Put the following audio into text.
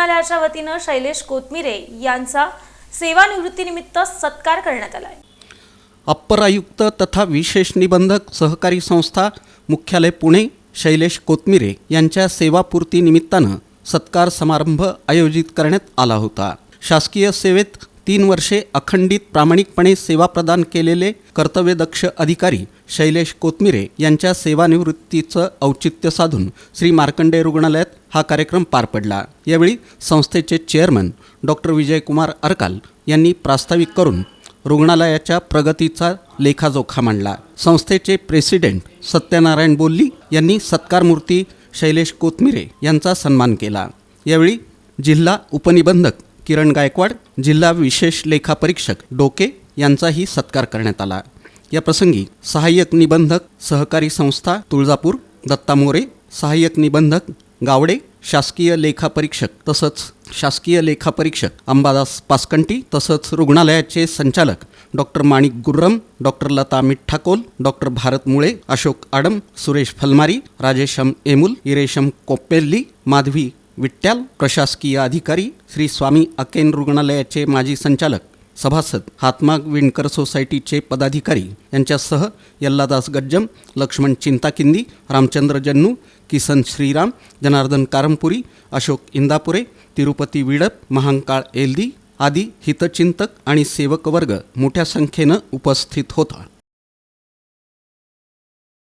रुग्णालयाच्या वतीनं शैलेश कोतमिरे यांचा सेवानिवृत्तीनिमित्त सत्कार करण्यात आला आहे अप्पर आयुक्त तथा विशेष निबंधक सहकारी संस्था मुख्यालय पुणे शैलेश कोतमिरे यांच्या सेवापूर्ती निमित्तानं सत्कार समारंभ आयोजित करण्यात आला होता. शासकीय सेवेत तीन वर्षे अखंडित प्रामाणिकपणे सेवा प्रदान केलेले कर्तव्यदक्ष अधिकारी शैलेश कोतमिरे यांच्या सेवानिवृत्तीचं औचित्य साधून श्री मार्कंडे रुग्णालयात हा कार्यक्रम पार पडला. यावेळी संस्थेचे चेअरमन डॉक्टर विजयकुमार अरकाल यांनी प्रास्ताविक करून रुग्णालयाच्या प्रगतीचा लेखाजोखा मांडला. संस्थेचे प्रेसिडेंट सत्यनारायण बोल्ली यांनी सत्कारमूर्ती शैलेश कोतमिरे यांचा सन्मान केला. यावेळी जिल्हा उपनिबंधक किरण गायकवाड जिल्हा विशेष लेखापरीक्षक डोके यांचाही सत्कार करण्यात आला. या प्रसंगी सहाय्यक निबंधक सहकारी संस्था तुळजापूर दत्ता मोरे सहाय्यक निबंधक गावडे शासकीय लेखापरीक्षक तसंच शासकीय लेखापरीक्षक अंबादास पासकंटी तसंच रुग्णालयाचे संचालक doctor Manik Gurram doctor Lata Mitthakol doctor Bharat Mule Ashok Adam Suresh फलमारी Rajesham एमुल इरेशम कोप्पेल्ली Madhavi Vitthal प्रशासकीय अधिकारी श्री स्वामी अकेन रुग्णालयाचे माजी संचालक सभासद हातमाग विणकर सोसायटीचे पदाधिकारी यांच्यासह यल्लादास गज्जम लक्ष्मण चिंताकिंदी रामचंद्र जन्नू किसन श्रीराम जनार्दन कारमपुरी अशोक इंदापुरे तिरुपती विडप महांकाळ एल्दी आदी हितचिंतक आणि सेवक वर्ग मोठ्या संख्येनं उपस्थित होता.